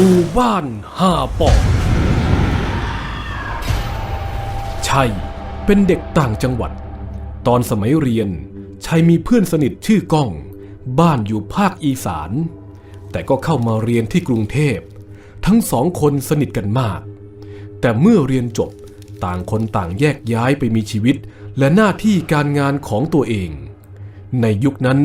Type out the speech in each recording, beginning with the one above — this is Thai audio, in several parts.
มู่บ้านห้าปอกชัยเป็นเด็กต่างจังหวัด ตอนสมัยเรียนชัยมีเพื่อนสนิทชื่อก้อง บ้านอยู่ภาคอีสาน แต่ก็เข้ามาเรียนที่กรุงเทพ ทั้งสองคนสนิทกันมาก แต่เมื่อเรียนจบต่างคนต่างแยกย้ายไปมีชีวิตและหน้าที่การงานของตัวเอง ในยุคนั้น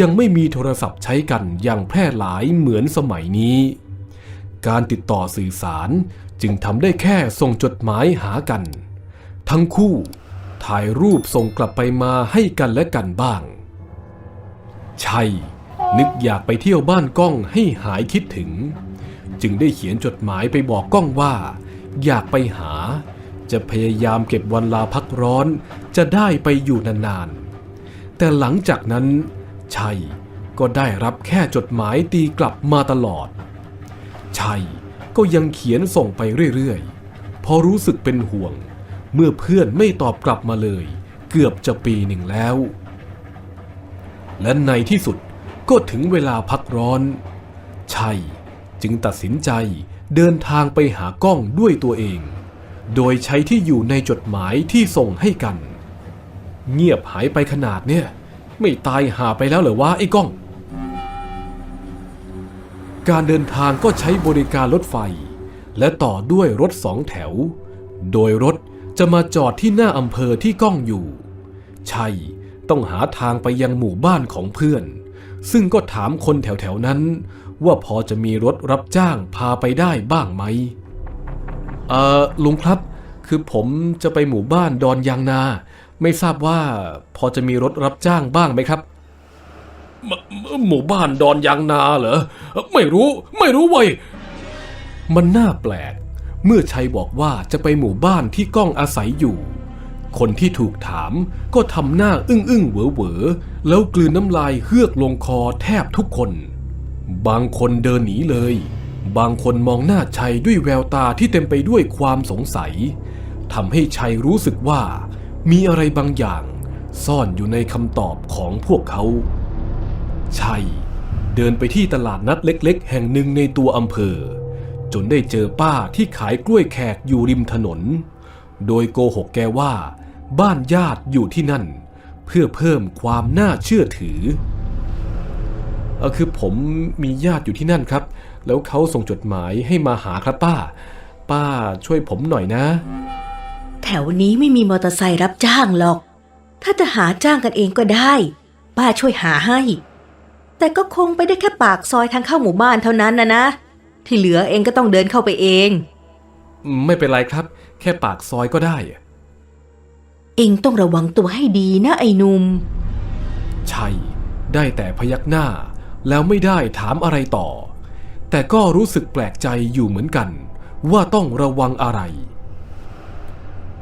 ยังไม่มีโทรศัพท์ใช้กันอย่างแพร่หลายเหมือนสมัยนี้ การติดต่อสื่อสาร จึงทำได้แค่ส่งจดหมายหากัน ทั้งคู่ถ่ายรูปส่งกลับไปมาให้กันและกันบ้าง ชัย นึกอยากไปเที่ยวบ้านก้องให้หายคิดถึง จึงได้เขียนจดหมายไปบอกก้องว่า อยากไปหา จะพยายามเก็บวันลาพักร้อน จะได้ไปอยู่นานๆ แต่หลังจากนั้น ชัยก็ได้รับแค่จดหมายตีกลับมาตลอด ชัยก็ยังเขียนส่งไปเรื่อยๆพราะรู้สึกเป็นห่วง เมื่อเพื่อนไม่ตอบกลับมาเลย เกือบจะปีหนึ่งแล้ว และในที่สุดก็ถึงเวลาพักร้อน ชัยจึงตัดสินใจเดินทางไปหากล้องด้วยตัวเอง โดยใช้ที่อยู่ในจดหมายที่ส่งให้กัน เงียบหายไปขนาดเนี่ย ไม่ตายหาไปแล้วเหรอวะไอ้ก้อง การเดินทางก็ใช้บริการรถไฟ และต่อด้วยรถสองแถว โดยรถจะมาจอดที่หน้าอำเภอที่ก้องอยู่ ชัยต้องหาทางไปยังหมู่บ้านของเพื่อน ซึ่งก็ถามคนแถวๆนั้น ว่าพอจะมีรถรับจ้างพาไปได้บ้างไหม เอ่อลุงครับ คือผมจะไปหมู่บ้านดอนยางนา ไม่ทราบว่าพอจะมีรถรับจ้างบ้างไหมครับ หมู่บ้านดอนยางนาเหรอ ไม่รู้ ไม่รู้เว้ย มันน่าแปลก เมื่อชัยบอกว่าจะไปหมู่บ้านที่ก้องอาศัยอยู่ คนที่ถูกถามก็ทำหน้าอึ้งอึ้งๆเหวอเหวอๆแล้วกลืนน้ำลายเฮือกลงคอแทบทุกคน บางคนเดินหนีเลย บางคนมองหน้าชัยด้วยแววตาที่เต็มไปด้วยความสงสัยทำให้ชัยรู้สึกว่า มีอะไรบางอย่าง ซ่อนอยู่ในคำตอบของพวกเขา ชัย เดินไปที่ตลาดนัดเล็กๆ แห่งหนึ่งในตัวอำเภอ จนได้เจอป้าที่ขายกล้วยแขกอยู่ริมถนน โดยโกหกแกว่า บ้านญาติอยู่ที่นั่น เพื่อเพิ่มความน่าเชื่อถือเออคือผมมีญาติอยู่ที่นั่นครับ แล้วเขาส่งจดหมายให้มาหาครับป้า ป้าช่วยผมหน่อยนะ แถวนี้ไม่มีมอเตอร์ไซค์รับจ้างหรอก ถ้าจะหาจ้างกันเองก็ได้ ป้าช่วยหาให้ แต่ก็คงไปได้แค่ปากซอยทางเข้าหมู่บ้านเท่านั้นนะนะ ที่เหลือเองก็ต้องเดินเข้าไปเอง ไม่เป็นไรครับ แค่ปากซอยก็ได้ เองต้องระวังตัวให้ดีนะไอ้หนุ่มชัยได้แต่พยักหน้า แล้วไม่ได้ถามอะไรต่อ แต่ก็รู้สึกแปลกใจอยู่เหมือนกัน ว่าต้องระวังอะไร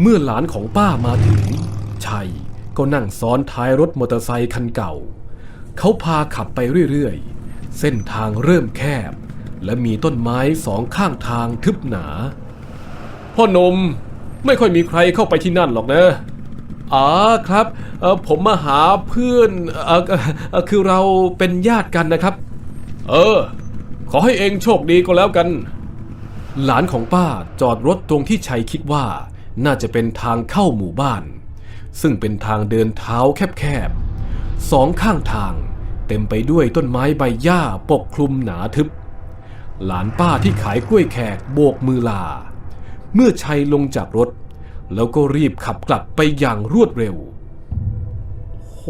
เมื่อหลานของป้ามาถึง ชัยก็นั่งซ้อนท้ายรถมอเตอร์ไซคันเก่า เขาพาขับไปเรื่อยๆ เส้นทางเริ่มแคบ และมีต้นไม้สองข้างทางทึบหนา พ่อหนมไม่ค่อยมีใครเข้าไปที่นั่นหรอกนะอ๋อครับผมมาหาเพื่อนออคือเราเป็นญาติกันนะครับ เออ ขอให้เองโชคดีก็แล้วกัน หลานของป้าจอดรถตรงที่ชัยคิดว่า น่าจะเป็นทางเข้าหมู่บ้าน ซึ่งเป็นทางเดินเท้าแคบๆ สองข้างทาง เต็มไปด้วยต้นไม้ใบหญ้าปกคลุมหนาทึบ หลานป้าที่ขายกล้วยแขกโบกมือลา เมื่อชัยลงจากรถ แล้วก็รีบขับกลับไปอย่างรวดเร็ว โห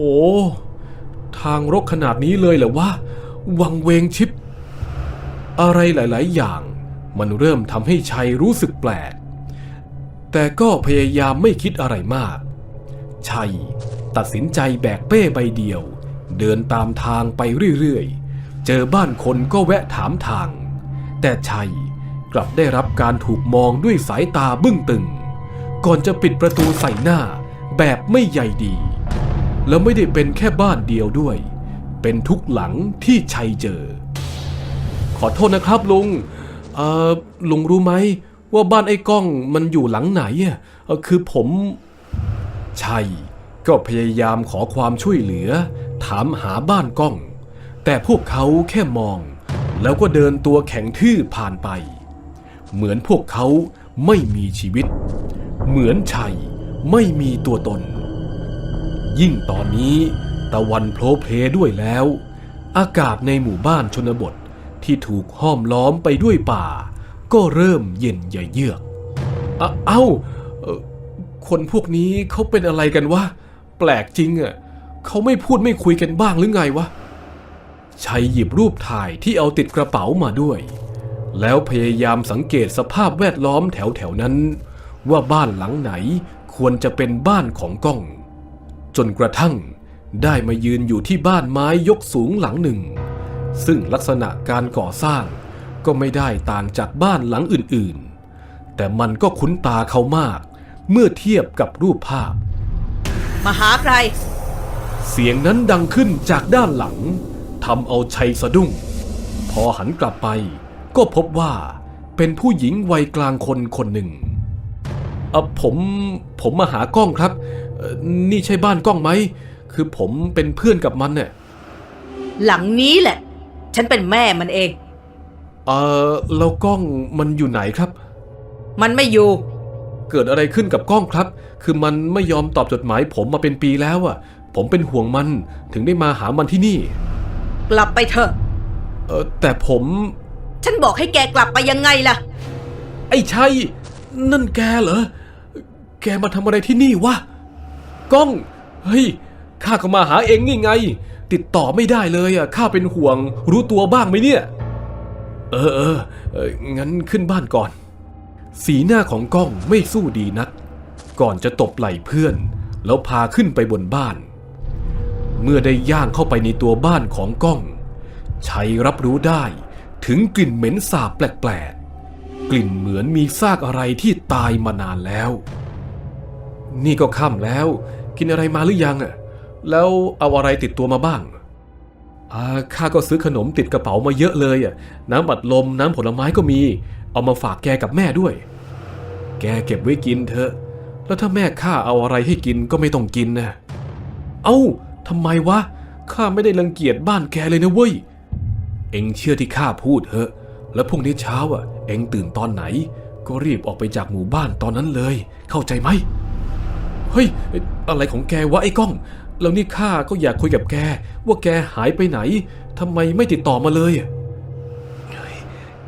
ทางรกขนาดนี้เลยเหรอวะ วังเวงชิบ อะไรหลาย ๆ อย่างมันเริ่มทำให้ชัยรู้สึกแปลก แต่ก็พยายามไม่คิดอะไรมาก ชัย ตัดสินใจแบกเป้ใบเดียว เดินตามทางไปเรื่อยๆ เจอบ้านคนก็แวะถามทาง แต่ชัยกลับได้รับการถูกมองด้วยสายตาบึ้งตึง ก่อนจะปิดประตูใส่หน้าแบบไม่ใยดี แล้วไม่ได้เป็นแค่บ้านเดียวด้วย เป็นทุกหลังที่ชัยเจอ ขอโทษนะครับลุงเอ่อลุงรู้ไหมว่าบ้านไอ้ก้องมันอยู่หลังไหนอะคือผมชัย ก็พยายามขอความช่วยเหลือ ถามหาบ้านก้อง แต่พวกเขาแค่มอง แล้วก็เดินตัวแข็งทื่อผ่านไป เหมือนพวกเขาไม่มีชีวิต เหมือนชัยไม่มีตัวตน ยิ่งตอนนี้ตะวันโผล่เพลด้วยแล้ว อากาศในหมู่บ้านชนบทที่ถูกห้อมล้อมไปด้วยป่า ก็เริ่มเย็นเยือก เอ้าเอ่อคนพวกนี้เขาเป็นอะไรกันวะ ปลกจริงอะเขาไม่พูดไม่คุยกันบ้างหรือไงวะชัยหยิบรูปถ่ายที่เอาติดกระเป๋ามาด้วย แล้วพยายามสังเกตสภาพแวดล้อมแถวๆนั้น ว่าบ้านหลังไหนควรจะเป็นบ้านของก้อง จนกระทั่งได้มายืนอยู่ที่บ้านไม้ยกสูงหลังหนึ่ง ซึ่งลักษณะการก่อสร้างก็ไม่ได้ต่างจากบ้านหลังอื่นๆ แต่มันก็คุ้นตาเขามาก เมื่อเทียบกับรูปภาพ มาหาใคร เสียงนั้นดังขึ้นจากด้านหลังทำเอาชัยสะดุ้ง พอหันกลับไป ก็พบว่าเป็นผู้หญิงวัยกลางคนคนหนึ่งเออผมผมมาหากล้องครับเอ่อนี่ใช่บ้านกล้องไหม คือผมเป็นเพื่อนกับมันเนี่ยหลังนี้แหละ ฉันเป็นแม่มันเอง เออแล้วกล้องมันอยู่ไหนครับ มันไม่อยู่ เกิดอะไรขึ้นกับกล้องครับ คือมันไม่ยอมตอบจดหมายผมมาเป็นปีแล้วอะผมเป็นห่วงมันถึงได้มาหามันที่นี่ กลับไปเถอะ เออแต่ผม ฉันบอกให้แกกลับไปยังไงล่ะ ไอ้ชัยนั่นแกเหรอ แกมาทำอะไรที่นี่วะ ก้อง เฮ้ย ข้าก็มาหาเองนี่ไง ติดต่อไม่ได้เลยอะ ข้าเป็นห่วง รู้ตัวบ้างไหมเนี่ย เออเออเอองั้นขึ้นบ้านก่อน สีหน้าของก้องไม่สู้ดีนัก ก่อนจะตบไหล่เพื่อน แล้วพาขึ้นไปบนบ้าน เมื่อได้ย่างเข้าไปในตัวบ้านของก้อง ชัยรับรู้ได้ถึงกลิ่นเหม็นสาบแปลกๆ กลิ่นเหมือนมีซากอะไรที่ตายมานานแล้ว นี่ก็ค่ำแล้ว กินอะไรมาหรือยังอะแล้วเอาอะไรติดตัวมาบ้างอาข้าก็ซื้อขนมติดกระเป๋ามาเยอะเลยอะ น้ำบัดลมน้ำผลไม้ก็มี เอามาฝากแกกับแม่ด้วย แกเก็บไว้กินเถอะ แล้วถ้าแม่ข้าเอาอะไรให้กินก็ไม่ต้องกินนะ เอ้าทำไมวะ ข้าไม่ได้รังเกียจบ้านแกเลยนะเว้ย เอ็งเชื่อที่ข้าพูดเถอะ แล้วพรุ่งนี้เช้าอะ เอ็งตื่นตอนไหน ก็รีบออกไปจากหมู่บ้านตอนนั้นเลย เข้าใจไหม เฮ้ย อะไรของแกวะไอ้ก้อง แล้วนี่ข้าก็อยากคุยกับแก ว่าแกหายไปไหน ทำไมไม่ติดต่อมาเลยเฮ้ย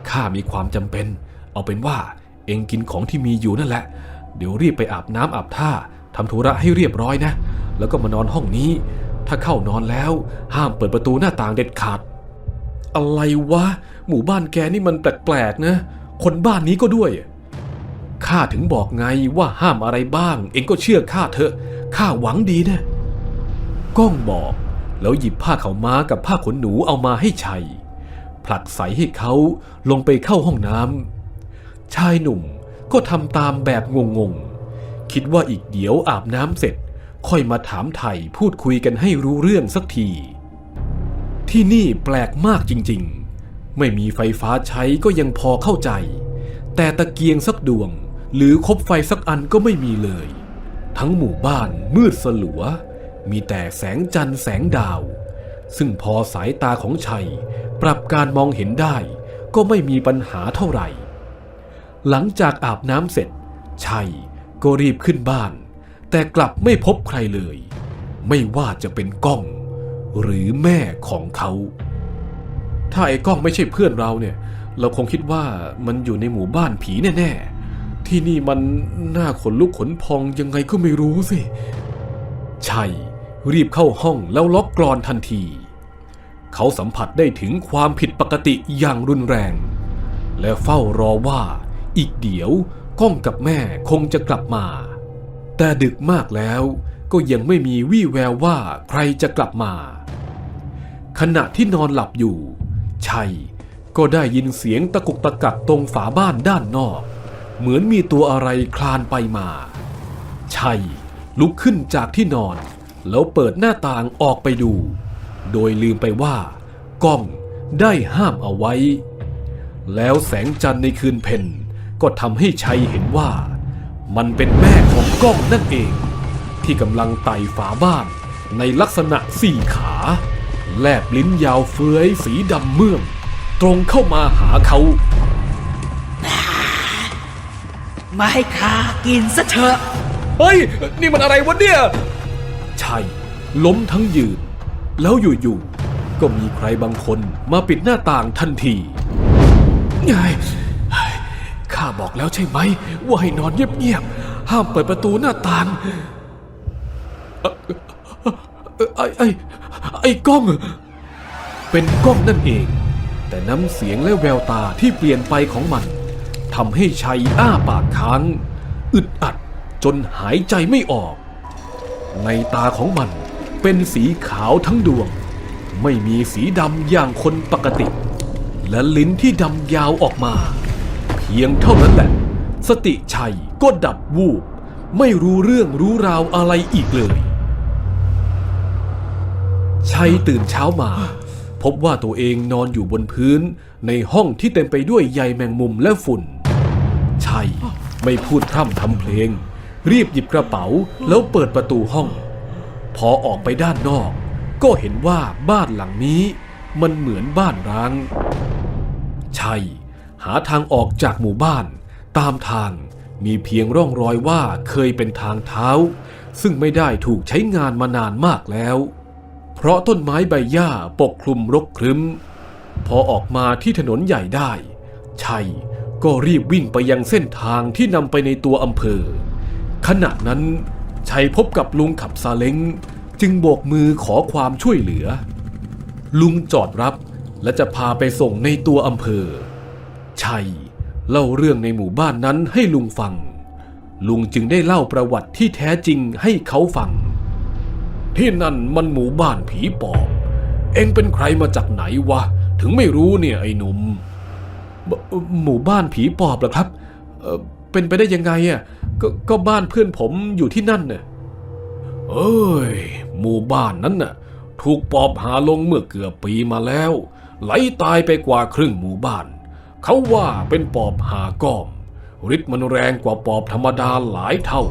ข้ามีความจำเป็น เอาเป็นว่าเอ็งกินของที่มีอยู่นั่นแหละ เดี๋ยวรีบไปอาบน้ำอาบท่าทำธุระให้เรียบร้อยนะ แล้วก็มานอนห้องนี้ ถ้าเข้านอนแล้ว ห้ามเปิดประตูหน้าต่างเด็ดขาด อะไรวะ หมู่บ้านแกนี่มันแปลกๆนะ คนบ้านนี้ก็ด้วย ข้าถึงบอกไงว่าห้ามอะไรบ้าง เองก็เชื่อข้าเถอะ ข้าหวังดีนะ ก้องบอก แล้วหยิบผ้าขาวม้ากับผ้าขนหนูเอามาให้ชัย ผลักใสให้เขาลงไปเข้าห้องน้ำชายหนุ่ม ก็ทำตามแบบงงๆ คิดว่าอีกเดี๋ยวอาบน้ำเสร็จ ค่อยมาถามไถ่พูดคุยกันให้รู้เรื่องสักที ที่นี่แปลกมากจริงๆ ไม่มีไฟฟ้าใช้ก็ยังพอเข้าใจ แต่ตะเกียงสักดวง หรือคบไฟสักอันก็ไม่มีเลย ทั้งหมู่บ้านมืดสลัว มีแต่แสงจันทร์แสงดาว ซึ่งพอสายตาของชัย ปรับการมองเห็นได้ก็ไม่มีปัญหาเท่าไหร่ หลังจากอาบน้ำเสร็จ ชัยก็รีบขึ้นบ้าน แต่กลับไม่พบใครเลย ไม่ว่าจะเป็นก้อง หรือแม่ของเขา ถ้าไอ้ก้องไม่ใช่เพื่อนเราเนี่ย เราคงคิดว่ามันอยู่ในหมู่บ้านผีแน่ๆ ที่นี่มันน่าขนลุกขนพองยังไงก็ไม่รู้สิ ชัยรีบเข้าห้องแล้วล็อกกรอนทันที เขาสัมผัสได้ถึงความผิดปกติอย่างรุนแรง และเฝ้ารอว่า อีกเดี๋ยวก้องกับแม่คงจะกลับมา แต่ดึกมากแล้วก็ยังไม่มีวี่แววว่าใครจะกลับมา ขณะที่นอนหลับอยู่ ชัยก็ได้ยินเสียงตะกุกตะกักตรงฝาบ้านด้านนอก เหมือนมีตัวอะไรคลานไปมา ชัยลุกขึ้นจากที่นอน แล้วเปิดหน้าต่างออกไปดู โดยลืมไปว่า ก้องได้ห้ามเอาไว้ แล้วแสงจันทร์ในคืนเพ็ญ ก็ทำให้ชัยเห็นว่า มันเป็นแม่ของก้องนั่นเอง ที่กำลังไต่ฝาบ้านในลักษณะสี่ขา แลบลิ้นยาวเฟื้อยสีดำเมื่อมตรงเข้ามาหาเขา มาให้ข้ากินซะเถอะ เฮ้ย นี่มันอะไรวะเนี่ยใช่ล้มทั้งยืน แล้วอยู่ๆก็มีใครบางคนมาปิดหน้าต่างทันทีไง ข้าบอกแล้วใช่ไหม ว่าให้นอนเงียบๆ ห้ามเปิดประตูหน้าต่างเอ่อเอ่อไอ้ไอ้ไอ้กล้อง เป็นกล้องนั่นเอง แต่น้ำเสียงและแววตาที่เปลี่ยนไปของมันทำให้ชัยอ้าปากค้าง อึดอัดจนหายใจไม่ออก ในตาของมันเป็นสีขาวทั้งดวง ไม่มีสีดำอย่างคนปกติ และลิ้นที่ดำยาวออกมา พียงเท่านั้นแหละ สติชัยก็ดับวูบ ไม่รู้เรื่องรู้ราวอะไรอีกเลย ชัยตื่นเช้ามา พบว่าตัวเองนอนอยู่บนพื้น ในห้องที่เต็มไปด้วยใยแมงมุมและฝุ่น ชัยไม่พูดพร่ำทำเพลง รีบหยิบกระเป๋าแล้วเปิดประตูห้อง พอออกไปด้านนอก ก็เห็นว่าบ้านหลังนี้มันเหมือนบ้านร้าง ชัย หาทางออกจากหมู่บ้าน ตามทางมีเพียงร่องรอยว่าเคยเป็นทางเท้า ซึ่งไม่ได้ถูกใช้งานมานานมากแล้ว เพราะต้นไม้ใบหญ้าปกคลุมรกครึ้ม พอออกมาที่ถนนใหญ่ได้ ชัยก็รีบวิ่งไปยังเส้นทางที่นำไปในตัวอำเภอ ขณะนั้น ชัยพบกับลุงขับซาเล้ง จึงโบกมือขอความช่วยเหลือ ลุงจอดรับและจะพาไปส่งในตัวอำเภอ ชัย เล่าเรื่องในหมู่บ้านนั้นให้ลุงฟัง ลุงจึงได้เล่าประวัติที่แท้จริงให้เขาฟัง ที่นั่นมันหมู่บ้านผีปอบ เองเป็นใครมาจากไหนวะ ถึงไม่รู้เนี่ยไอ้หนุ่มหมู่บ้านผีปอบเหรอครับเเป็นไปได้ยังไงอะกก็บ้านเพื่อนผมอยู่ที่นั่นน่ะเอ้ย หมู่บ้านนั้นน่ะ ถูกปอบหาลงเมื่อเกือบปีมาแล้ว ไหลตายไปกว่าครึ่งหมู่บ้าน เขาว่าเป็นปอบหาก้อมฤทธิ์มันแรงกว่าปอบธรรมดาหลายเท่า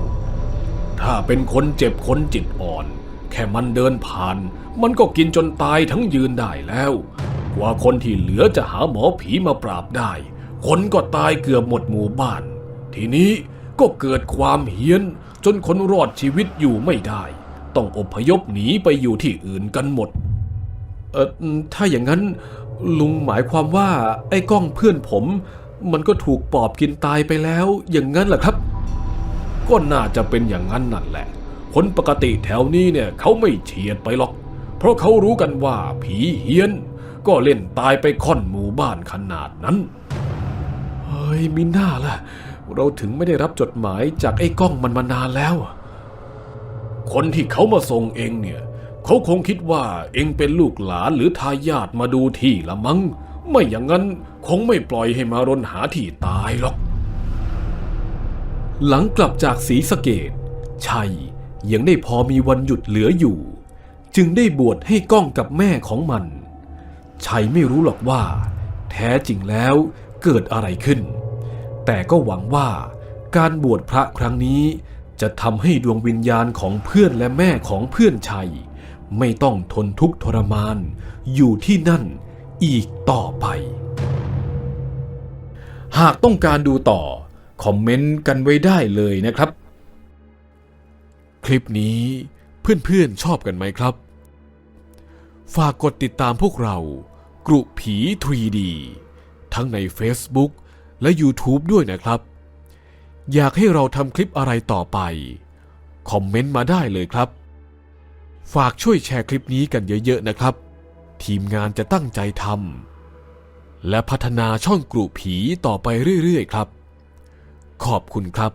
ถ้าเป็นคนเจ็บคนจิตอ่อน แค่มันเดินผ่าน มันก็กินจนตายทั้งยืนได้แล้ว กว่าคนที่เหลือจะหาหมอผีมาปราบได้ คนก็ตายเกือบหมดหมู่บ้าน ทีนี้ก็เกิดความเฮี้ยน จนคนรอดชีวิตอยู่ไม่ได้ ต้องอพยพหนีไปอยู่ที่อื่นกันหมด เออถ้าอย่างนั้น ลุงหมายความว่าไอ้กล้องเพื่อนผม มันก็ถูกปอบกินตายไปแล้ว อย่างนั้นเหรอครับ ก็น่าจะเป็นอย่างนั้นนั่นแหละ คนปกติแถวนี้เนี่ยเขาไม่เฉียดไปหรอก เพราะเขารู้กันว่าผีเฮี้ยน ก็เล่นตายไปค่อนหมู่บ้านขนาดนั้น เฮ้ยมิน่าล่ะ เราถึงไม่ได้รับจดหมายจากไอ้กล้องมันมานานแล้ว คนที่เขามาส่งเองเนี่ย เขาคงคิดว่าเองเป็นลูกหลานหรือทายาทมาดูที่ละมั้ง ไม่อย่างนั้นคงไม่ปล่อยให้มารนหาที่ตายหรอก หลังกลับจากศรีสะเกดชัยยังได้พอมีวันหยุดเหลืออยู่ จึงได้บวชให้ก้องกับแม่ของมัน ชัยไม่รู้หรอกว่า แท้จริงแล้วเกิดอะไรขึ้น แต่ก็หวังว่าการบวชพระครั้งนี้จะทำให้ดวงวิญญาณของเพื่อนและแม่ของเพื่อนชัย ไม่ต้องทนทุกข์ทรมาน อยู่ที่นั่นอีกต่อไป หากต้องการดูต่อ คอมเมนต์กันไว้ได้เลยนะครับ คลิปนี้เพื่อนๆชอบกันไหมครับ ฝากกดติดตามพวกเรา กรุผี 3D ทั้งใน Facebook และ YouTube ด้วยนะครับ อยากให้เราทำคลิปอะไรต่อไป คอมเมนต์มาได้เลยครับ ฝากช่วยแชร์คลิปนี้กันเยอะๆนะครับ ทีมงานจะตั้งใจทำและพัฒนาช่องกรุผีต่อไปเรื่อยๆครับ ขอบคุณครับ